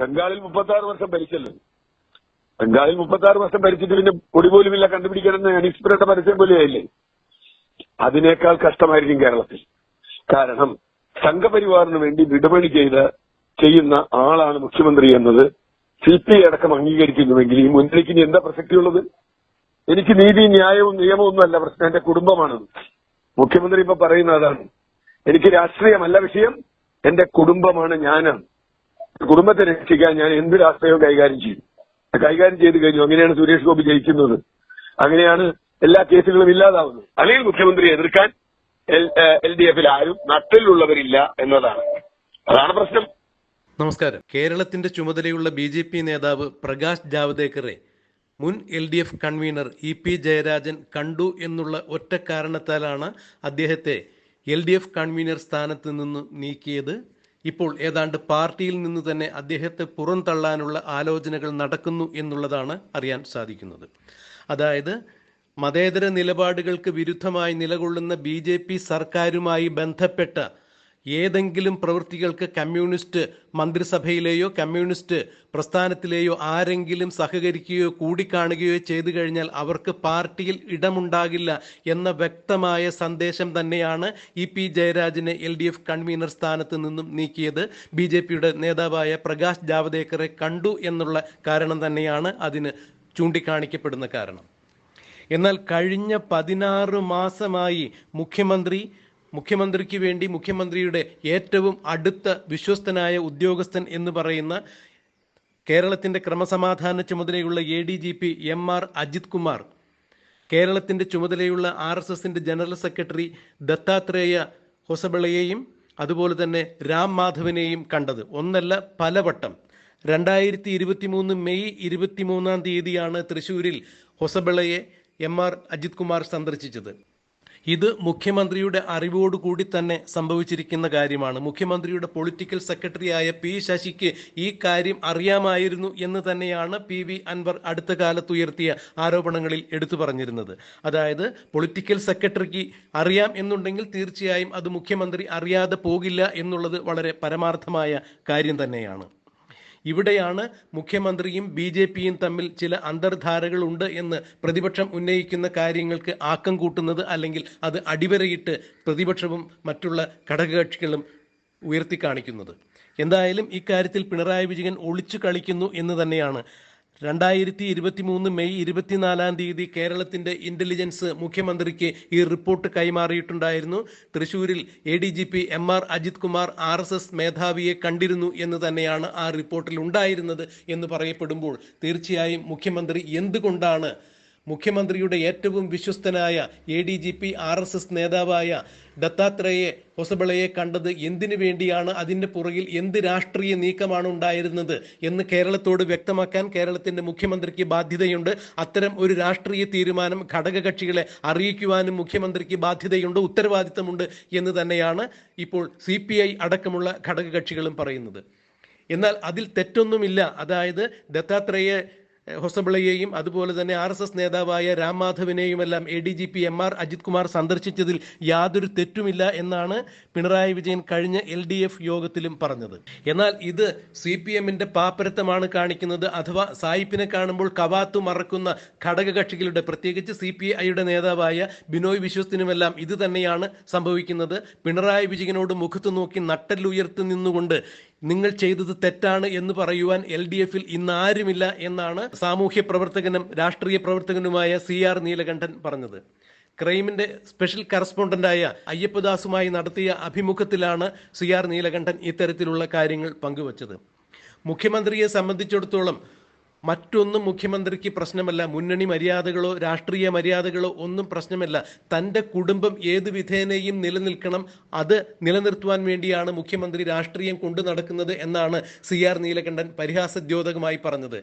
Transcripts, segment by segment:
ബംഗാളിൽ മുപ്പത്തി ആറ് വർഷം ഭരിച്ചല്ലോ. ബംഗാളിൽ മുപ്പത്തി ആറ് വർഷം ഭരിച്ചിട്ട് പിന്നെ പൊടി പോലുമില്ല കണ്ടുപിടിക്കണമെന്ന് അനീസ്പുരയുടെ പരസ്യം പോലെയായില്ലേ അതിനേക്കാൾ കഷ്ടമായിരിക്കും കേരളത്തിൽ. കാരണം സംഘപരിവാറിന് വേണ്ടി വിടപണി ചെയ്ത് ചെയ്യുന്ന ആളാണ് മുഖ്യമന്ത്രി എന്നത് സി പി ഐ അടക്കം അംഗീകരിക്കുന്നുവെങ്കിൽ ഈ മുന്നണിക്ക് ഇനി എന്താ പ്രസക്തിയുള്ളത്? എനിക്ക് നീതി ന്യായവും നിയമവും അല്ല പ്രശ്നം. എന്റെ കുടുംബമാണ് മുഖ്യമന്ത്രി ഇപ്പൊ പറയുന്ന അതാണ്. എനിക്ക് രാഷ്ട്രീയമല്ല വിഷയം. എന്റെ കുടുംബമാണ് ഞാനാണ്. കുടുംബത്തെ രക്ഷിക്കാൻ ഞാൻ എന്ത് രാഷ്ട്രീയവും കൈകാര്യം ചെയ്യും. കൈകാര്യം ചെയ്ത് കഴിഞ്ഞു. അങ്ങനെയാണ് സുരേഷ് ഗോപി ജയിക്കുന്നത്. അങ്ങനെയാണ് എല്ലാ കേസുകളും ഇല്ലാതാവുന്നത്. അല്ലെങ്കിൽ മുഖ്യമന്ത്രിയെ എതിർക്കാൻ എൽ ഡി എഫിൽ ആരും നട്ടിലുള്ളവരില്ല എന്നതാണ്. അതാണ് പ്രശ്നം. നമസ്കാരം. കേരളത്തിന്റെ ചുമതലയുള്ള ബി ജെ പി നേതാവ് പ്രകാശ് ജാവ്ദേക്കറെ മുൻ L D F convener E P Jayarajan കണ്ടു എന്നുള്ള ഒറ്റ കാരണത്താലാണ് അദ്ദേഹത്തെ എൽ ഡി എഫ് കൺവീനർ സ്ഥാനത്ത് നിന്ന് നീക്കിയത്. ഇപ്പോൾ ഏതാണ്ട് പാർട്ടിയിൽ നിന്ന് തന്നെ അദ്ദേഹത്തെ പുറന്തള്ളാനുള്ള ആലോചനകൾ നടക്കുന്നു എന്നുള്ളതാണ് അറിയാൻ സാധിക്കുന്നത്. അതായത് മതേതര നിലപാടുകൾക്ക് വിരുദ്ധമായി നിലകൊള്ളുന്ന ബി സർക്കാരുമായി ബന്ധപ്പെട്ട ഏതെങ്കിലും പ്രവൃത്തികൾക്ക് കമ്മ്യൂണിസ്റ്റ് മന്ത്രിസഭയിലെയോ കമ്മ്യൂണിസ്റ്റ് പ്രസ്ഥാനത്തിലെയോ ആരെങ്കിലും സഹകരിക്കുകയോ കൂടിക്കാണുകയോ ചെയ്തു കഴിഞ്ഞാൽ അവർക്ക് പാർട്ടിയിൽ ഇടമുണ്ടാകില്ല എന്ന വ്യക്തമായ സന്ദേശം തന്നെയാണ് ഇ പി ജയരാജനെ എൽ ഡി എഫ് കൺവീനർ സ്ഥാനത്ത് നിന്നും നീക്കിയത്. ബി ജെ പിയുടെ നേതാവായ പ്രകാശ് ജാവദേക്കറെ കണ്ടു എന്നുള്ള കാരണം തന്നെയാണ് അതിന് ചൂണ്ടിക്കാണിക്കപ്പെടുന്ന കാരണം. എന്നാൽ കഴിഞ്ഞ പതിനാറ് മാസമായി മുഖ്യമന്ത്രി മുഖ്യമന്ത്രിക്ക് വേണ്ടി മുഖ്യമന്ത്രിയുടെ ഏറ്റവും അടുത്ത വിശ്വസ്തനായ ഉദ്യോഗസ്ഥൻ എന്ന് പറയുന്ന കേരളത്തിന്റെ ക്രമസമാധാന ചുമതലയുള്ള A D G P M R Ajith Kumar കേരളത്തിന്റെ ചുമതലയുള്ള ആർ എസ് എസിന്റെ ജനറൽ സെക്രട്ടറി ദത്താത്രേയ ഹൊസബിളയെയും അതുപോലെ തന്നെ രാം മാധവനെയും കണ്ടത്. ഒന്നല്ല പലവട്ടം. രണ്ടായിരത്തി ഇരുപത്തി മൂന്ന് മെയ് ഇരുപത്തിമൂന്നാം തീയതിയാണ് തൃശൂരിൽ ഹൊസബിളയെ എം ആർ അജിത് കുമാർ സന്ദർശിച്ചത്. ഇത് മുഖ്യമന്ത്രിയുടെ അറിവോടുകൂടി തന്നെ സംഭവിച്ചിരിക്കുന്ന കാര്യമാണ്. മുഖ്യമന്ത്രിയുടെ പൊളിറ്റിക്കൽ സെക്രട്ടറിയായ പി ശശിക്ക് ഈ കാര്യം അറിയാമായിരുന്നു എന്ന് തന്നെയാണ് പി വി അൻവർ അടുത്ത കാലത്ത് ഉയർത്തിയ ആരോപണങ്ങളിൽ എടുത്തു പറഞ്ഞിരുന്നത്. അതായത് പൊളിറ്റിക്കൽ സെക്രട്ടറിക്ക് അറിയാം എന്നുണ്ടെങ്കിൽ തീർച്ചയായും അത് മുഖ്യമന്ത്രി അറിയാതെ പോകില്ല എന്നുള്ളത് വളരെ പരമാർത്ഥമായ കാര്യം തന്നെയാണ്. ഇവിടെയാണ് മുഖ്യമന്ത്രിയും ബി ജെ പിയും തമ്മിൽ ചില അന്തർധാരകളുണ്ട് എന്ന് പ്രതിപക്ഷം ഉന്നയിക്കുന്ന കാര്യങ്ങൾക്ക് ആക്കം കൂട്ടുന്നത് അല്ലെങ്കിൽ അത് അടിവരയിട്ട് പ്രതിപക്ഷവും മറ്റുള്ള ഘടകകക്ഷികളും ഉയർത്തിക്കാണിക്കുന്നത്. എന്തായാലും ഇക്കാര്യത്തിൽ പിണറായി വിജയൻ ഒളിച്ചു കളിക്കുന്നു എന്ന് തന്നെയാണ് രണ്ടായിരത്തി ഇരുപത്തി മൂന്ന് മെയ് ഇരുപത്തിനാലാം തീയതി കേരളത്തിന്റെ ഇന്റലിജൻസ് മുഖ്യമന്ത്രിക്ക് ഈ റിപ്പോർട്ട് കൈമാറിയിട്ടുണ്ടായിരുന്നു. തൃശൂരിൽ A D G P M R Ajith Kumar R S S മേധാവിയെ കണ്ടിരുന്നു എന്ന് തന്നെയാണ് ആ റിപ്പോർട്ടിൽ ഉണ്ടായിരുന്നത് എന്ന് പറയപ്പെടുമ്പോൾ തീർച്ചയായും മുഖ്യമന്ത്രി എന്തുകൊണ്ടാണ് മുഖ്യമന്ത്രിയുടെ ഏറ്റവും വിശ്വസ്തനായ A D G P R S S നേതാവായ ദത്താത്രേയെ ഹൊസബളയെ കണ്ടത് എന്തിനു വേണ്ടിയാണ്? അതിന്റെ പുറകിൽ എന്ത് രാഷ്ട്രീയ നീക്കമാണ് ഉണ്ടായിരുന്നത് എന്ന് കേരളത്തോട് വ്യക്തമാക്കാൻ കേരളത്തിന്റെ മുഖ്യമന്ത്രിക്ക് ബാധ്യതയുണ്ട്. അത്തരം ഒരു രാഷ്ട്രീയ തീരുമാനം ഘടകകക്ഷികളെ അറിയിക്കുവാനും മുഖ്യമന്ത്രിക്ക് ബാധ്യതയുണ്ട് ഉത്തരവാദിത്തമുണ്ട് എന്ന് തന്നെയാണ് ഇപ്പോൾ സി അടക്കമുള്ള ഘടകകക്ഷികളും പറയുന്നത്. എന്നാൽ അതിൽ തെറ്റൊന്നുമില്ല. അതായത് ദത്താത്രേയ ഹൊസബിളയെയും അതുപോലെ തന്നെ ആർ എസ് എസ് നേതാവായ രാം മാധവിനെയും എല്ലാം A D G P M R Ajith Kumar സന്ദർശിച്ചതിൽ യാതൊരു തെറ്റുമില്ല എന്നാണ് പിണറായി വിജയൻ കഴിഞ്ഞ എൽ ഡി എഫ് യോഗത്തിലും പറഞ്ഞത്. എന്നാൽ ഇത് സി പി എമ്മിന്റെ പാപ്പരത്തമാണ് കാണിക്കുന്നത്. അഥവാ സായിപ്പിനെ കാണുമ്പോൾ കവാത്തു മറക്കുന്ന ഘടകകക്ഷികളുടെ പ്രത്യേകിച്ച് സി പി ഐയുടെ നേതാവായ ബിനോയ് വിശ്വസ്തിനുമെല്ലാം ഇത് തന്നെയാണ് സംഭവിക്കുന്നത്. പിണറായി വിജയനോട് മുഖത്ത് നോക്കി നട്ടല്ലുയർത്തി നിന്നുകൊണ്ട് നിങ്ങൾ ചെയ്തത് തെറ്റാണ് എന്ന് പറയുവാൻ എൽ ഡി എഫിൽ ഇന്ന് ആരുമില്ല എന്നാണ് സാമൂഹ്യ പ്രവർത്തകനും രാഷ്ട്രീയ പ്രവർത്തകനുമായ സി ആർ നീലകണ്ഠൻ പറഞ്ഞത്. ക്രൈമിന്റെ സ്പെഷ്യൽ കറസ്പോണ്ടന്റായ അയ്യപ്പദാസുമായി നടത്തിയ അഭിമുഖത്തിലാണ് സി ആർ നീലകണ്ഠൻ ഇത്തരത്തിലുള്ള കാര്യങ്ങൾ പങ്കുവച്ചത്. മുഖ്യമന്ത്രിയെ സംബന്ധിച്ചിടത്തോളം മറ്റൊന്നും മുഖ്യമന്ത്രിക്ക് പ്രശ്നമല്ല. മുന്നണി മര്യാദകളോ രാഷ്ട്രീയ മര്യാദകളോ ഒന്നും പ്രശ്നമല്ല. തന്റെ കുടുംബം ഏത് വിധേനയും നിലനിൽക്കണം. അത് നിലനിർത്തുവാൻ വേണ്ടിയാണ് മുഖ്യമന്ത്രി രാഷ്ട്രീയം കൊണ്ടു നടക്കുന്നത് എന്നാണ് സി ആർ നീലകണ്ഠൻ പരിഹാസദ്യോതകമായി പറഞ്ഞത്.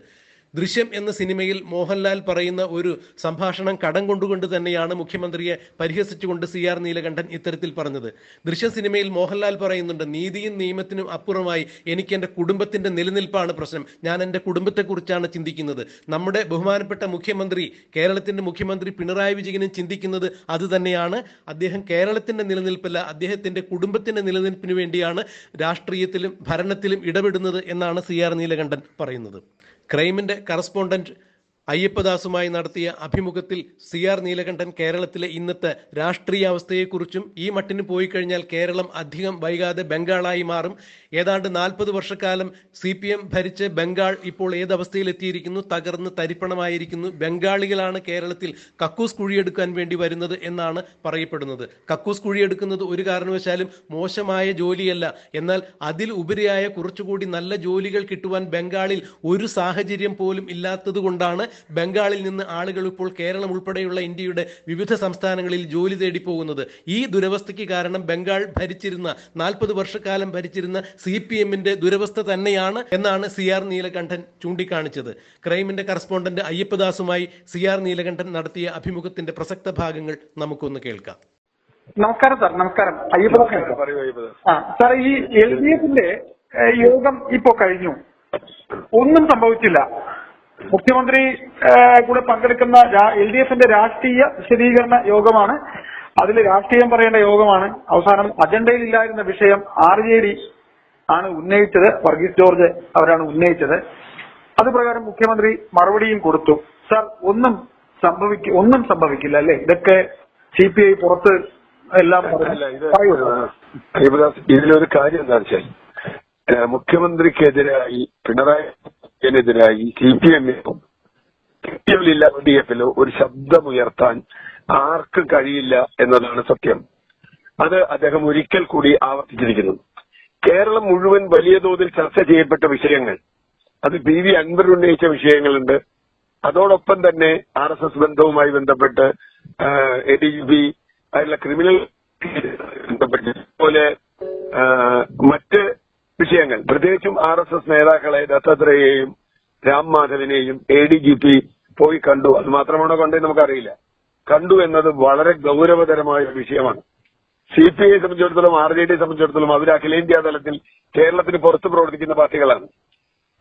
ദൃശ്യം എന്ന സിനിമയിൽ മോഹൻലാൽ പറയുന്ന ഒരു സംഭാഷണം കടം കൊണ്ടുകൊണ്ട് തന്നെയാണ് മുഖ്യമന്ത്രിയെ പരിഹസിച്ചുകൊണ്ട് സി ആർ നീലകണ്ഠൻ ഇത്തരത്തിൽ പറഞ്ഞത്. ദൃശ്യ സിനിമയിൽ മോഹൻലാൽ പറയുന്നുണ്ട് നീതിയും നിയമത്തിനും അപ്പുറമായി എനിക്ക് എന്റെ കുടുംബത്തിന്റെ നിലനിൽപ്പാണ് പ്രശ്നം. ഞാൻ എന്റെ കുടുംബത്തെക്കുറിച്ചാണ് ചിന്തിക്കുന്നത്. നമ്മുടെ ബഹുമാനപ്പെട്ട മുഖ്യമന്ത്രി കേരളത്തിന്റെ മുഖ്യമന്ത്രി പിണറായി വിജയനും ചിന്തിക്കുന്നത് അത് തന്നെയാണ്. അദ്ദേഹം കേരളത്തിന്റെ നിലനിൽപ്പല്ല അദ്ദേഹത്തിന്റെ കുടുംബത്തിന്റെ നിലനിൽപ്പിന് വേണ്ടിയാണ് രാഷ്ട്രീയത്തിലും ഭരണത്തിലും ഇടപെടുന്നത് എന്നാണ് സി ആർ നീലകണ്ഠൻ പറയുന്നത്. ക്രൈമിന്റെ കറസ്പോണ്ടന്റ് അയ്യപ്പദാസുമായി നടത്തിയ അഭിമുഖത്തിൽ സി ആർ നീലകണ്ഠൻ കേരളത്തിലെ ഇന്നത്തെ രാഷ്ട്രീയ അവസ്ഥയെക്കുറിച്ചും ഈ മട്ടിന് പോയി കഴിഞ്ഞാൽ കേരളം അധികം വൈകാതെ ബംഗാളായി മാറും. ഏതാണ്ട് നാൽപ്പത് വർഷക്കാലം സി പി എം ഭരിച്ച് ബംഗാൾ ഇപ്പോൾ ഏതവസ്ഥയിലെത്തിയിരിക്കുന്നു? തകർന്ന് തരിപ്പണമായിരിക്കുന്നു. ബംഗാളികളാണ് കേരളത്തിൽ കക്കൂസ് കുഴിയെടുക്കാൻ വേണ്ടി വരുന്നത് എന്നാണ് പറയപ്പെടുന്നത്. കക്കൂസ് കുഴിയെടുക്കുന്നത് ഒരു കാരണവശാലും മോശമായ ജോലിയല്ല. എന്നാൽ അതിൽ ഉപരിയായ കുറച്ചുകൂടി നല്ല ജോലികൾ കിട്ടുവാൻ ബംഗാളിൽ ഒരു സാഹചര്യം പോലും ഇല്ലാത്തത് കൊണ്ടാണ് ബംഗാളിൽ നിന്ന് ആളുകൾ ഇപ്പോൾ കേരളം ഉൾപ്പെടെയുള്ള ഇന്ത്യയുടെ വിവിധ സംസ്ഥാനങ്ങളിൽ ജോലി തേടി പോകുന്നത് ഈ ദുരവസ്ഥയ്ക്ക് കാരണം ബംഗാൾ ഭരിച്ചിരുന്ന നാൽപ്പത് വർഷക്കാലം ഭരിച്ചിരുന്ന സി പി എമ്മിന്റെ ദുരവസ്ഥ തന്നെയാണ് എന്നാണ് സി ആർ നീലകണ്ഠൻ ചൂണ്ടിക്കാണിച്ചത്. ക്രൈമിന്റെ കറസ്പോണ്ടന്റ് അയ്യപ്പദാസുമായി സി ആർ നീലകണ്ഠൻ നടത്തിയ അഭിമുഖത്തിന്റെ പ്രസക്ത ഭാഗങ്ങൾ നമുക്കൊന്ന് കേൾക്കാം. നമസ്കാരം സാർ നമസ്കാരം. അയ്യപ്പദാസ് സാർ. ആ സാർ ഈ എൽ ഡി എഫിന്റെ യോഗം ഇപ്പോ കഴിഞ്ഞു. ഒന്നും സംഭവിച്ചില്ല. മുഖ്യമന്ത്രി കൂടെ പങ്കെടുക്കുന്ന എൽ ഡി എഫിന്റെ രാഷ്ട്രീയ വിശദീകരണ യോഗമാണ്. അതിൽ രാഷ്ട്രീയം പറയേണ്ട യോഗമാണ്. അവസാനം അജണ്ടയിൽ ഇല്ലായിരുന്ന വിഷയം ആർ ജെ ഡി ആണ് ഉന്നയിച്ചത്. വർഗീസ് ജോർജ് അവരാണ് ഉന്നയിച്ചത്. അതുപ്രകാരം മുഖ്യമന്ത്രി മറുപടിയും കൊടുത്തു. സർ ഒന്നും സംഭവിക്ക ഒന്നും സംഭവിക്കില്ല അല്ലേ? ഇതൊക്കെ സി പി ഐ പുറത്ത് എല്ലാം ഇതിലൊരു കാര്യം എന്താ വെച്ചാൽ മുഖ്യമന്ത്രിക്കെതിരായി പിണറായി വിജയനെതിരായി സി പി എമ്മിനും ഇല്ല ഡി എഫിലോ ഒരു ശബ്ദമുയർത്താൻ ആർക്കും കഴിയില്ല എന്നതാണ് സത്യം. അത് അദ്ദേഹം ഒരിക്കൽ കൂടി ആവർത്തിച്ചിരിക്കുന്നു. കേരളം മുഴുവൻ വലിയ തോതിൽ ചർച്ച ചെയ്യപ്പെട്ട വിഷയങ്ങൾ. അത് പി വി അൻവർ ഉന്നയിച്ച വിഷയങ്ങളുണ്ട്. അതോടൊപ്പം തന്നെ ആർ എസ് എസ് ബന്ധവുമായി ബന്ധപ്പെട്ട് എ ഡി ജി പി അതിലുള്ള ക്രിമിനൽ ബന്ധപ്പെട്ട് അതുപോലെ മറ്റ് വിഷയങ്ങൾ. പ്രത്യേകിച്ചും ആർ എസ് എസ് നേതാക്കളെ ദത്താത്രേയെയും രാം മാധവിനെയും എ ഡി ജി പി പോയി കണ്ടു. അത് മാത്രമാണോ കണ്ടത് നമുക്കറിയില്ല. കണ്ടു എന്നത് വളരെ ഗൗരവതരമായ വിഷയമാണ്. സി പി ഐ സംബന്ധിച്ചിടത്തോളം ആർ ജെ ഡി സംബന്ധിച്ചിടത്തോളം അവർ അഖിലേന്ത്യാ തലത്തിൽ കേരളത്തിന് പുറത്ത് പ്രവർത്തിക്കുന്ന പാർട്ടികളാണ്.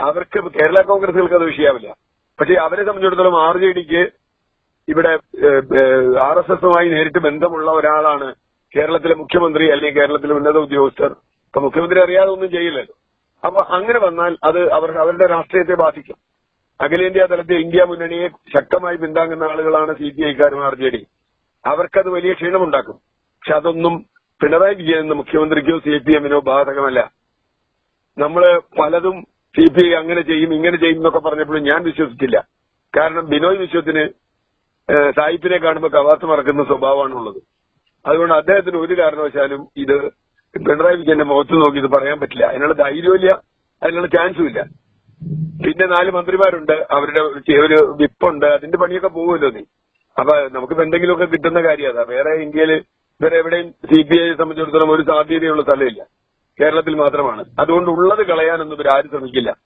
അവർക്ക് കേരള കോൺഗ്രസുകൾക്ക് അത് വിഷയമില്ല. പക്ഷേ അവരെ സംബന്ധിച്ചിടത്തോളം ആർ ജെ ഡിക്ക് ഇവിടെ ആർ എസ് എസുമായി നേരിട്ട് ബന്ധമുള്ള ഒരാളാണ് കേരളത്തിലെ മുഖ്യമന്ത്രി അല്ലെങ്കിൽ കേരളത്തിലെ ഉന്നത ഉദ്യോഗസ്ഥർ. ഇപ്പൊ മുഖ്യമന്ത്രി അറിയാതെ ഒന്നും ചെയ്യില്ലല്ലോ. അപ്പൊ അങ്ങനെ വന്നാൽ അത് അവർ അവരുടെ രാഷ്ട്രീയത്തെ ബാധിക്കും. അഖിലേന്ത്യാ തലത്തിൽ ഇന്ത്യ മുന്നണിയെ ശക്തമായി പിന്താങ്ങുന്ന ആളുകളാണ് സി പി ഐക്കാരും ആർ ജെ ഡി. അവർക്കത് വലിയ ക്ഷീണമുണ്ടാക്കും. പക്ഷെ അതൊന്നും പിണറായി വിജയൻ എന്ന മുഖ്യമന്ത്രിക്കോ സി പി എമ്മിനോ ബാധകമല്ല. നമ്മൾ പലതും സി പി ഐ അങ്ങനെ ചെയ്യും ഇങ്ങനെ ചെയ്യും എന്നൊക്കെ പറഞ്ഞപ്പോഴും ഞാൻ വിശ്വസിച്ചില്ല കാരണം ബിനോയ് വിശ്വത്തിന് സായിപ്പിനെ കാണുമ്പോൾ കവാത്ത് മറക്കുന്ന സ്വഭാവമാണുള്ളത്. അതുകൊണ്ട് അദ്ദേഹത്തിന് ഒരു കാരണവശാലും ഇത് പിണറായി വിജയന്റെ മുഖത്ത് നോക്കി ഇത് പറയാൻ പറ്റില്ല. അതിനുള്ള ധൈര്യമില്ല അതിനുള്ള ചാൻസും ഇല്ല പിന്നെ നാല് മന്ത്രിമാരുണ്ട്. അവരുടെ ഒരു- വിപ്പുണ്ട്. അതിന്റെ പണിയൊക്കെ പോകുമല്ലോ നീ അപ്പൊ നമുക്കിപ്പോ എന്തെങ്കിലുമൊക്കെ കിട്ടുന്ന കാര്യം അതാ വേറെ ഇന്ത്യയിൽ വേറെ എവിടെയും സി പി ഐ സംബന്ധിച്ചിടത്തോളം ഒരു സാധ്യതയുള്ള സ്ഥലമില്ല. കേരളത്തിൽ മാത്രമാണ്. അതുകൊണ്ട് ഉള്ളത് കളയാനൊന്നും ഇവർ ആരും ശ്രമിക്കില്ല.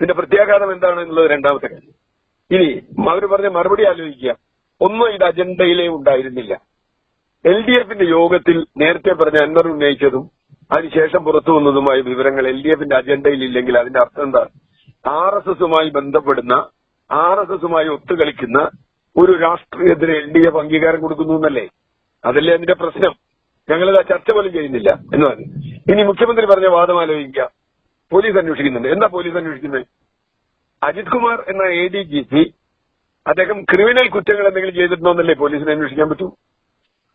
പിന്നെ പ്രത്യാഘാതം എന്താണ് എന്നുള്ളത് രണ്ടാമത്തെ കാര്യം. ഇനി അവർ പറഞ്ഞ മറുപടി ആലോചിക്കുക. ഒന്നും ഇത് അജണ്ടയിലേ ഉണ്ടായിരുന്നില്ല. എൽ ഡി എഫിന്റെ യോഗത്തിൽ നേരത്തെ പറഞ്ഞ അൻവർ ഉന്നയിച്ചതും അതിനുശേഷം പുറത്തു വന്നതുമായ വിവരങ്ങൾ എൽ ഡി എഫിന്റെ അജണ്ടയിൽ ഇല്ലെങ്കിൽ അതിന്റെ അർത്ഥം എന്താ? ആർ എസ് എസുമായി ബന്ധപ്പെടുന്ന ആർ എസ് എസുമായി ഒത്തുകളിക്കുന്ന ഒരു രാഷ്ട്രീയത്തിന് എൽ ഡി എഫ് അംഗീകാരം കൊടുക്കുന്നു എന്നല്ലേ? അതല്ലേ അതിന്റെ പ്രശ്നം. ഞങ്ങളിത് ചർച്ച പോലും ചെയ്യുന്നില്ല എന്ന് പറഞ്ഞു. ഇനി മുഖ്യമന്ത്രി പറഞ്ഞ വാദം ആലോചിക്കുക പോലീസ് അന്വേഷിക്കുന്നുണ്ട്. എന്താ പോലീസ് അന്വേഷിക്കുന്നത്? അജിത് കുമാർ എന്ന എ ഡി ജി പി അദ്ദേഹം ക്രിമിനൽ കുറ്റങ്ങൾ എന്തെങ്കിലും ചെയ്തിട്ടുണ്ടോ എന്നല്ലേ പോലീസിനെ അന്വേഷിക്കാൻ പറ്റൂ?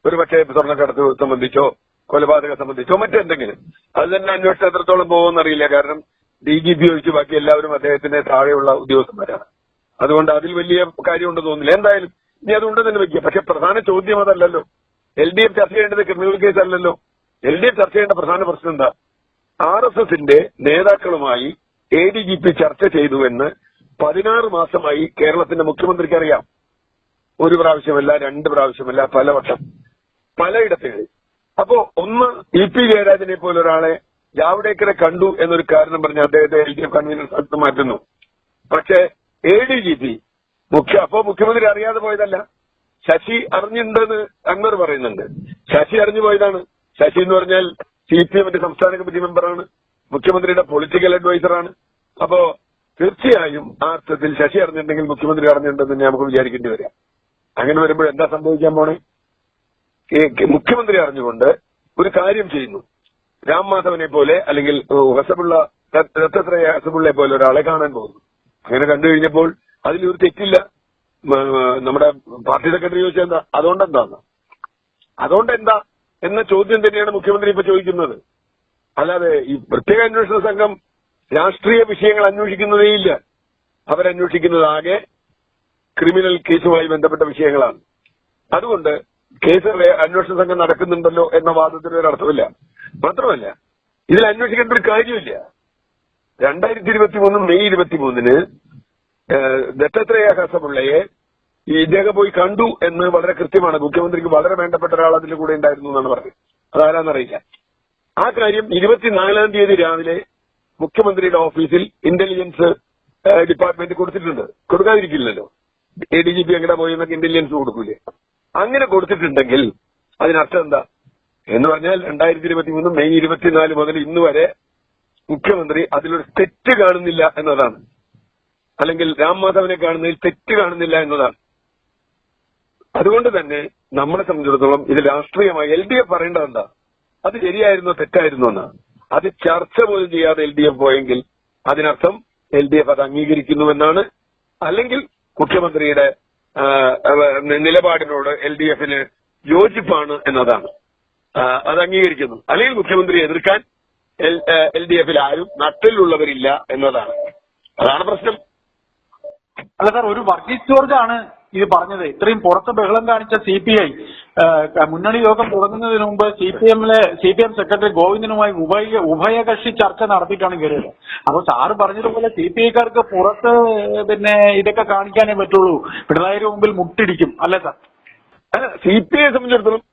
ഒരു പക്ഷേ സ്വർണക്കടത്ത് സംബന്ധിച്ചോ കൊലപാതക സംബന്ധിച്ചോ മറ്റെന്തെങ്കിലും. അത് തന്നെ അന്വേഷണം എത്രത്തോളം പോകുമെന്നറിയില്ല. കാരണം ഡി ജി പി ഒഴിച്ച് ബാക്കി എല്ലാവരും അദ്ദേഹത്തിന്റെ താഴെയുള്ള ഉദ്യോഗസ്ഥന്മാരാണ്. അതുകൊണ്ട് അതിൽ വലിയ കാര്യമുണ്ടെന്ന് തോന്നുന്നില്ല. എന്തായാലും ഇനി അതുകൊണ്ട് തന്നെ വെക്കുക. പക്ഷെ പ്രധാന ചോദ്യം അതല്ലല്ലോ. എൽ ഡി എഫ് ചർച്ച ചെയ്യേണ്ടത് ക്രിമിനൽ കേസ് അല്ലല്ലോ. എൽ ഡി എഫ് ചർച്ച ചെയ്യേണ്ട പ്രധാന പ്രശ്നം എന്താ? ആർ എസ് എസിന്റെ നേതാക്കളുമായി എ ഡി ജി പി ചർച്ച ചെയ്തുവെന്ന് പതിനാറ് മാസമായി കേരളത്തിന്റെ മുഖ്യമന്ത്രിക്ക് അറിയാം ഒരു പ്രാവശ്യമല്ല രണ്ട് പ്രാവശ്യമല്ല പലവട്ടം പലയിടത്തുകളിൽ. അപ്പോ ഒന്ന് ഇ പി ജയരാജനെ പോലെ ഒരാളെ ജാവ്ഡേക്കറെ കണ്ടു എന്നൊരു കാരണം പറഞ്ഞ് അദ്ദേഹത്തെ എൽ ഡി എഫ് കൺവീനർ സ്ഥാനത്ത് മാറ്റുന്നു. പക്ഷേ എ ഡി ജി പി മുഖ്യ അപ്പോ മുഖ്യമന്ത്രി അറിയാതെ പോയതല്ല. ശശി അറിഞ്ഞിട്ടുണ്ടെന്ന് അൻവർ പറയുന്നുണ്ട്. ശശി അറിഞ്ഞു പോയതാണ്. ശശി എന്ന് പറഞ്ഞാൽ സി പി എമ്മിന്റെ സംസ്ഥാന കമ്മിറ്റി മെമ്പറാണ്. മുഖ്യമന്ത്രിയുടെ പൊളിറ്റിക്കൽ അഡ്വൈസറാണ്. അപ്പോ തീർച്ചയായും ആ അർത്ഥത്തിൽ ശശി അറിഞ്ഞിട്ടുണ്ടെങ്കിൽ മുഖ്യമന്ത്രി അറിഞ്ഞിട്ടുണ്ടെന്ന് നമുക്ക് വിചാരിക്കേണ്ടി വരാം. അങ്ങനെ വരുമ്പോൾ എന്താ സംഭവിക്കാൻ പോണേ? മുഖ്യമന്ത്രി അറിഞ്ഞുകൊണ്ട് ഒരു കാര്യം ചെയ്യുന്നു. രാം മാധവനെ പോലെ അല്ലെങ്കിൽ ഹസബുള്ള രത്തത്രയ ഹസബുള്ളയെ പോലെ ഒരാളെ കാണാൻ പോകുന്നു. അങ്ങനെ കണ്ടു കഴിഞ്ഞപ്പോൾ അതിലൊരു തെറ്റില്ല. നമ്മുടെ പാർട്ടി സെക്രട്ടറി ചോദിച്ചാൽ എന്താ? അതുകൊണ്ടെന്താന്ന്? അതുകൊണ്ട് എന്താ എന്ന ചോദ്യം തന്നെയാണ് മുഖ്യമന്ത്രി ഇപ്പൊ ചോദിക്കുന്നത്. അല്ലാതെ ഈ പ്രത്യേക അന്വേഷണ സംഘം രാഷ്ട്രീയ വിഷയങ്ങൾ അന്വേഷിക്കുന്നതേയില്ല അവരന്വേഷിക്കുന്നത് ആകെ ക്രിമിനൽ കേസുമായി ബന്ധപ്പെട്ട വിഷയങ്ങളാണ്. അതുകൊണ്ട് കേസ് അന്വേഷണ സംഘം നടക്കുന്നുണ്ടല്ലോ എന്ന വാദത്തിന് ഒരു അർത്ഥമില്ല. മാത്രമല്ല ഇതിൽ അന്വേഷിക്കേണ്ട ഒരു കാര്യമില്ല. രണ്ടായിരത്തി ഇരുപത്തി മൂന്ന് മെയ് ഇരുപത്തി മൂന്നിന് ദത്തത്രേയ ഹസമുള്ളയെ ഈ ഇദ്ദേഹം പോയി കണ്ടു എന്ന് വളരെ കൃത്യമാണ്. മുഖ്യമന്ത്രിക്ക് വളരെ വേണ്ടപ്പെട്ട ഒരാൾ അതിന്റെ കൂടെ ഉണ്ടായിരുന്നു എന്നാണ് പറഞ്ഞത്. അതാരാന്നറിയില്ല. ആ കാര്യം ഇരുപത്തിനാലാം തീയതി രാവിലെ മുഖ്യമന്ത്രിയുടെ ഓഫീസിൽ ഇന്റലിജൻസ് ഡിപ്പാർട്ട്മെന്റ് കൊടുത്തിട്ടുണ്ട്. കൊടുക്കാതിരിക്കില്ലല്ലോ. എ ഡി ജി പി എങ്ങനെ പോയി എന്നൊക്കെ ഇന്റലിജൻസ് കൊടുക്കൂലേ? അങ്ങനെ കൊടുത്തിട്ടുണ്ടെങ്കിൽ അതിനർത്ഥം എന്താ? എന്ന് പറഞ്ഞാൽ രണ്ടായിരത്തി ഇരുപത്തി മൂന്ന് മെയ് ഇരുപത്തിനാല് മുതൽ ഇന്ന് വരെ മുഖ്യമന്ത്രി അതിലൊരു തെറ്റ് കാണുന്നില്ല എന്നതാണ്. അല്ലെങ്കിൽ രാം മാധവനെ കാണുന്നതിൽ തെറ്റ് കാണുന്നില്ല എന്നതാണ്. അതുകൊണ്ട് തന്നെ നമ്മളെ സംബന്ധിച്ചിടത്തോളം ഇത് രാഷ്ട്രീയമായി എൽ ഡി എഫ് പറയേണ്ടത് എന്താ? അത് ശരിയായിരുന്നോ തെറ്റായിരുന്നോ എന്നാ? അത് ചർച്ച പോലും ചെയ്യാതെ എൽ ഡി എഫ് പോയെങ്കിൽ അതിനർത്ഥം എൽ ഡി എഫ് അത് അംഗീകരിക്കുന്നുവെന്നാണ്. അല്ലെങ്കിൽ മുഖ്യമന്ത്രിയുടെ നിലപാടിനോട് എൽ ഡി എഫിന് യോജിപ്പാണ് എന്നതാണ്. അത് അംഗീകരിക്കുന്നു. അല്ലെങ്കിൽ മുഖ്യമന്ത്രിയെ എതിർക്കാൻ എൽ ഡി എഫിൽ ആരും നട്ടിലുള്ളവരില്ല എന്നതാണ്. അതാണ് പ്രശ്നം. അല്ല സാർ ഒരു വർഗീസ് ജോർജ് ആണ് ഇത് പറഞ്ഞത്. ഇത്രയും പുറത്ത് ബഹളം കാണിച്ച സി പി ഐ മുന്നണി യോഗം തുടങ്ങുന്നതിന് മുമ്പ് സി പി എമ്മിലെ സി പി എം സെക്രട്ടറി ഗോവിന്ദനുമായി ഉഭയ ഉഭയകക്ഷി ചർച്ച നടത്തിയിട്ടാണ് കയറിയത്. അപ്പൊ സാറ് പറഞ്ഞതുപോലെ സി പി ഐക്കാർക്ക് പുറത്ത് പിന്നെ ഇതൊക്കെ കാണിക്കാനേ പറ്റുള്ളൂ. പിണറായിയുടെ മുമ്പിൽ മുട്ടിടിക്കും. അല്ലേ സാർ? സി പി ഐ സംബന്ധിച്ചിടത്തോളം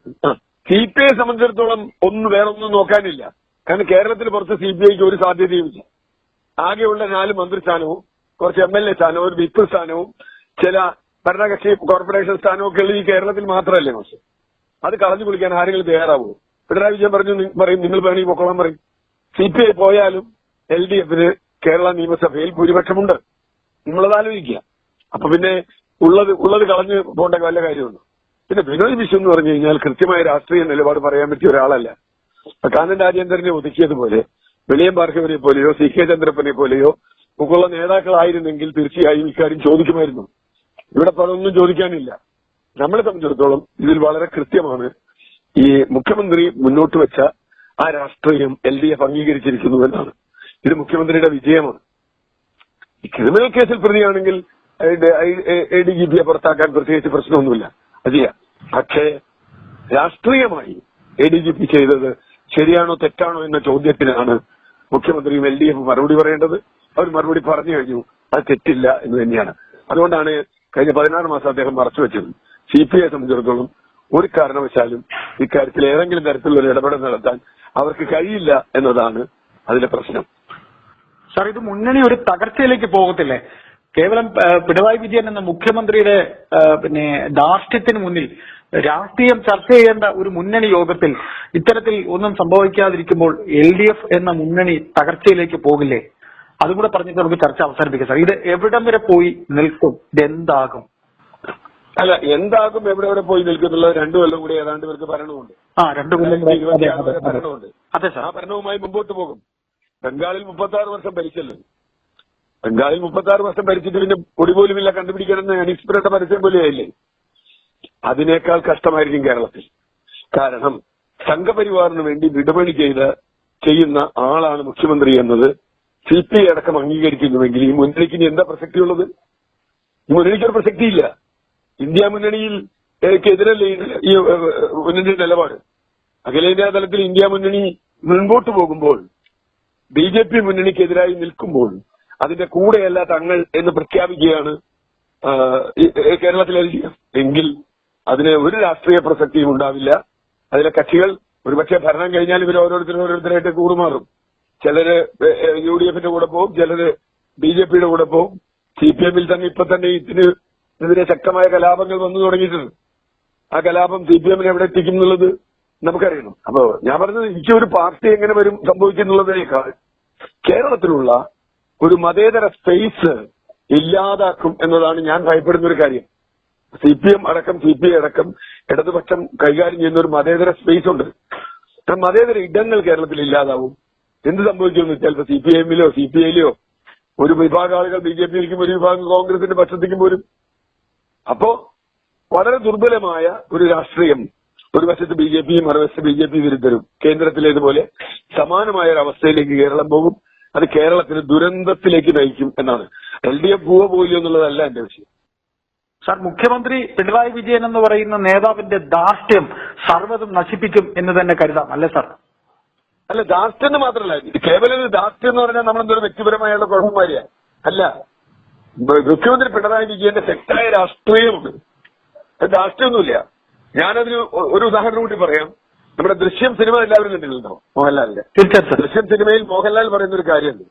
സി പി ഐ സംബന്ധിച്ചിടത്തോളം ഒന്നും വേറെ ഒന്നും നോക്കാനില്ല. കാരണം കേരളത്തിൽ പുറത്ത് സി പി ഐക്ക് ഒരു സാധ്യതയുമില്ല. ആകെയുള്ള നാല് മന്ത്രിസ്ഥാനവും കുറച്ച് എം എൽ എ സ്ഥാനവും ഒരു വിപ്പ് സ്ഥാനവും ചില ഭരണകക്ഷി കോർപ്പറേഷൻ സ്ഥാനമൊക്കെ ഈ കേരളത്തിൽ മാത്രമല്ലേ പക്ഷെ അത് കളഞ്ഞു കുളിക്കാൻ ആരെങ്കിലും തയ്യാറാവൂ? പിണറായി വിജയൻ പറഞ്ഞു പറയും നിങ്ങൾ വേണമെങ്കിൽ പൊക്കോളം പറയും. സി പി ഐ പോയാലും എൽ ഡി എഫിന് കേരള നിയമസഭയിൽ ഭൂരിപക്ഷമുണ്ട്. നമ്മളത് ആലോചിക്കുക. അപ്പൊ പിന്നെ ഉള്ളത് ഉള്ളത് കളഞ്ഞു പോകേണ്ട വല്ല കാര്യമുണ്ട്? പിന്നെ വിനോദ് വിശ്വം എന്ന് പറഞ്ഞു കഴിഞ്ഞാൽ കൃത്യമായ രാഷ്ട്രീയ നിലപാട് പറയാൻ പറ്റിയ ഒരാളല്ല. കാനൻ രാജേന്ദ്രനെ ഒതുക്കിയതുപോലെ വെളിയം പാർക്കവരെ പോലെയോ സി കെ ചന്ദ്രപ്പനെ പോലെയോ മുക്കുള്ള നേതാക്കളായിരുന്നെങ്കിൽ തീർച്ചയായും ഇക്കാര്യം ചോദിക്കുമായിരുന്നു. ഇവിടെ അതൊന്നും ചോദിക്കാനില്ല. നമ്മളെ സംബന്ധിച്ചിടത്തോളം ഇതിൽ വളരെ കൃത്യമാണ് ഈ മുഖ്യമന്ത്രി മുന്നോട്ട് വെച്ച ആ രാഷ്ട്രീയം എൽ ഡി എഫ് അംഗീകരിച്ചിരിക്കുന്നു എന്നാണ്. ഇത് മുഖ്യമന്ത്രിയുടെ വിജയമാണ്. ഈ ക്രിമിനൽ കേസിൽ പ്രതിയാണെങ്കിൽ എ ഡി ജി പിയെ പുറത്താക്കാൻ പ്രത്യേകിച്ച് പ്രശ്നമൊന്നുമില്ല. അത് പക്ഷേ രാഷ്ട്രീയമായി എ ഡി ജി പി ചെയ്തത് ശരിയാണോ തെറ്റാണോ എന്ന ചോദ്യത്തിനാണ് മുഖ്യമന്ത്രിയും എൽ ഡി എഫ് മറുപടി പറയേണ്ടത്. അവർ മറുപടി പറഞ്ഞു കഴിഞ്ഞു. അത് തെറ്റില്ല എന്ന് തന്നെയാണ്. അതുകൊണ്ടാണ് കഴിഞ്ഞ പതിനാറ് മാസം അദ്ദേഹം മറച്ചു വെച്ചിരുന്നു. സി പി ഐ സംബന്ധിച്ചിടത്തോളം ഒരു കാരണവശാലും ഇക്കാര്യത്തിൽ ഏതെങ്കിലും തരത്തിലുള്ള ഒരു ഇടപെടൽ നടത്താൻ അവർക്ക് കഴിയില്ല എന്നതാണ് അതിലെ പ്രശ്നം. സാർ ഇത് മുന്നണി ഒരു തകർച്ചയിലേക്ക് പോകത്തില്ലേ? കേവലം പിണറായി വിജയൻ എന്ന മുഖ്യമന്ത്രിയുടെ പിന്നെ ധാർഷ്ട്യത്തിന് മുന്നിൽ രാഷ്ട്രീയം ചർച്ച ചെയ്യേണ്ട ഒരു മുന്നണി യോഗത്തിൽ ഇത്തരത്തിൽ ഒന്നും സംഭവിക്കാതിരിക്കുമ്പോൾ എൽ എന്ന മുന്നണി തകർച്ചയിലേക്ക് പോകില്ലേ? അതും കൂടെ പറഞ്ഞിട്ട് നമുക്ക് ചർച്ച അവസാനിപ്പിക്കാം സാർ. ഇത് എവിടം വരെ പോയി നിൽക്കും? ഇത് എന്താകും? അല്ല എന്താകും എവിടെ എവിടെ പോയി നിൽക്കുന്നുള്ള രണ്ടു കൊല്ലം കൂടി ഏതാണ്ട് പേർക്ക് ഭരണമുണ്ട്. ആ രണ്ടു കൊല്ലം ഭരണമുണ്ട്. അതെ, അതെ ആ ഭരണവുമായി മുമ്പോട്ട് പോകും. ബംഗാളിൽ മുപ്പത്തി ആറ് വർഷം ഭരിച്ചല്ലോ. ബംഗാളിൽ മുപ്പത്തി ആറ് വർഷം ഭരിച്ചിട്ട് പിന്നെ പൊടി പോലുമില്ല കണ്ടുപിടിക്കണമെന്ന് അനിസ്പിരട്ട പരസ്യം പോലെയായില്ലേ അതിനേക്കാൾ കഷ്ടമായിരിക്കും കേരളത്തിൽ. കാരണം സംഘപരിവാറിന് വേണ്ടി വിടപണി ചെയ്ത ചെയ്യുന്ന ആളാണ് മുഖ്യമന്ത്രി എന്നത്. സി പി ഐ അടക്കം അംഗീകരിക്കുന്നുവെങ്കിൽ ഈ മുന്നണിക്ക് ഇനി എന്താ പ്രസക്തിയുള്ളത്? ഈ മുന്നണിക്ക് ഒരു പ്രസക്തിയില്ല. ഇന്ത്യ മുന്നണിയിൽ എതിരല്ലേ ഈ- മുന്നണിയുടെ നിലപാട്? അഖിലേന്ത്യാ തലത്തിൽ ഇന്ത്യ മുന്നണി മുൻപോട്ട് പോകുമ്പോൾ ബി ജെ പി മുന്നണിക്കെതിരായി നിൽക്കുമ്പോൾ അതിന്റെ കൂടെയല്ല തങ്ങൾ എന്ന് പ്രഖ്യാപിക്കുകയാണ് കേരളത്തിലെ എങ്കിൽ അതിന് ഒരു രാഷ്ട്രീയ പ്രസക്തിയും ഉണ്ടാവില്ല. അതിലെ കക്ഷികൾ ഒരുപക്ഷെ ഭരണം കഴിഞ്ഞാൽ ഇവർ ഓരോരുത്തരും ഓരോരുത്തരായിട്ട് കൂറുമാറും. ചിലര് യു ഡി എഫിന്റെ കൂടെ പോകും ചിലര് ബി ജെ പിയുടെ കൂടെ പോകും സി പി എമ്മിൽ തന്നെ ഇപ്പൊ തന്നെ ഇതിന് എതിരെ ശക്തമായ കലാപങ്ങൾ വന്നു തുടങ്ങിയിട്ടുണ്ട്. ആ കലാപം സി പി എമ്മിനെ എവിടെ എത്തിക്കും എന്നുള്ളത് നമുക്കറിയണം. അപ്പൊ ഞാൻ പറഞ്ഞത് എനിക്ക് ഒരു പാർട്ടി എങ്ങനെ വരും സംഭവിക്കുന്നുള്ളതിനേക്കാൾ കേരളത്തിലുള്ള ഒരു മതേതര സ്പേസ് ഇല്ലാതാക്കും എന്നതാണ് ഞാൻ ഭയപ്പെടുന്ന ഒരു കാര്യം. സി പി എം അടക്കം സി പി ഐ അടക്കം ഇടതുപക്ഷം കൈകാര്യം ചെയ്യുന്ന ഒരു മതേതര സ്പേസ് ഉണ്ട്. മതേതര ഇടങ്ങൾ കേരളത്തിൽ ഇല്ലാതാവും. എന്ത് സംഭവിക്കുമെന്ന് ഇപ്പൊ സി പി എമ്മിലോ സി പി ഐയിലോ ഒരു വിഭാഗം ആളുകൾ ബി ജെ പിയിലേക്കും ഒരു വിഭാഗം കോൺഗ്രസിന്റെ പക്ഷത്തേക്കും പോരും. അപ്പോ വളരെ ദുർബലമായ ഒരു രാഷ്ട്രീയം ഒരു വശത്ത് ബി ജെ പിയും മറുവശത്ത് ബി ജെ പി വിരുദ്ധരും കേന്ദ്രത്തിലേതുപോലെ സമാനമായ ഒരു അവസ്ഥയിലേക്ക് കേരളം പോകും. അത് കേരളത്തിന് ദുരന്തത്തിലേക്ക് നയിക്കും എന്നാണ്. എൽ ഡി എഫ് പോവോ പോയില്ലോ എന്നുള്ളതല്ല എന്റെ വിഷയം. സാർ മുഖ്യമന്ത്രി പിണറായി വിജയൻ എന്ന് പറയുന്ന നേതാവിന്റെ ധാർഷ്ട്യം സർവതും നശിപ്പിക്കും എന്ന് തന്നെ കരുതാം അല്ലേ സാർ? അല്ല എന്ന് മാത്രമല്ല ഇത് കേവലം ഒരു ദാസ്യം എന്ന് പറഞ്ഞാൽ നമ്മളെന്തൊരു വ്യക്തിപരമായുള്ള കുഴപ്പമാരിയ അല്ല മുഖ്യമന്ത്രി പിണറായി വിജയന്റെ ശക്തമായ രാഷ്ട്രീയമുണ്ട്. അത് ദാസ്യമൊന്നുമില്ല ഞാനതിന് ഒരു ഉദാഹരണം കൂടി പറയാം. നമ്മുടെ ദൃശ്യം സിനിമ എല്ലാവരും കണ്ടിട്ടുണ്ടോ? മോഹൻലാലിന്റെ. ദൃശ്യം സിനിമയിൽ മോഹൻലാൽ പറയുന്ന ഒരു കാര്യമുണ്ട്.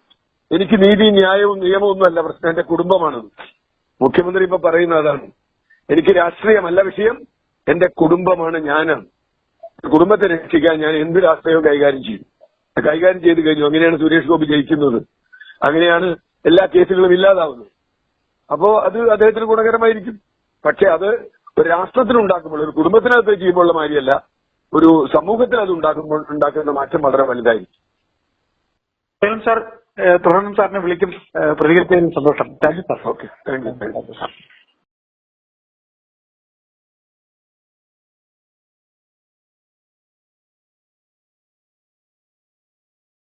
എനിക്ക് നീതി ന്യായവും നിയമവും ഒന്നും അല്ല പ്രശ്നം. എന്റെ കുടുംബമാണ് മുഖ്യമന്ത്രി ഇപ്പൊ പറയുന്ന അതാണ്. എനിക്ക് രാഷ്ട്രീയമല്ല വിഷയം. എന്റെ കുടുംബമാണ് ഞാനാണ്. കുടുംബത്തെ രക്ഷിക്കാൻ ഞാൻ എന്ത് രാഷ്ട്രീയവും കൈകാര്യം ചെയ്യും കൈകാര്യം ചെയ്ത് കഴിഞ്ഞു. അങ്ങനെയാണ് സുരേഷ് ഗോപി ജയിക്കുന്നത്. അങ്ങനെയാണ് എല്ലാ കേസുകളും ഇല്ലാതാവുന്നത്. അപ്പോ അത് അദ്ദേഹത്തിന് ഗുണകരമായിരിക്കും. പക്ഷെ അത് ഒരു രാഷ്ട്രത്തിന് ഉണ്ടാക്കുമ്പോൾ ഒരു കുടുംബത്തിനകത്ത് ചെയ്യുമ്പോഴുള്ള മാതിരിയല്ല. ഒരു സമൂഹത്തിൽ അത് ഉണ്ടാക്കുമ്പോൾ ഉണ്ടാക്കുന്ന മാറ്റം വളരെ വലുതായിരിക്കും. സാർ തുടർന്നും സാറിനെ വിളിക്കും. പ്രതികരിച്ചതിന് സന്തോഷം. Thank you sir. Okay. Thank you. Thank you. Sir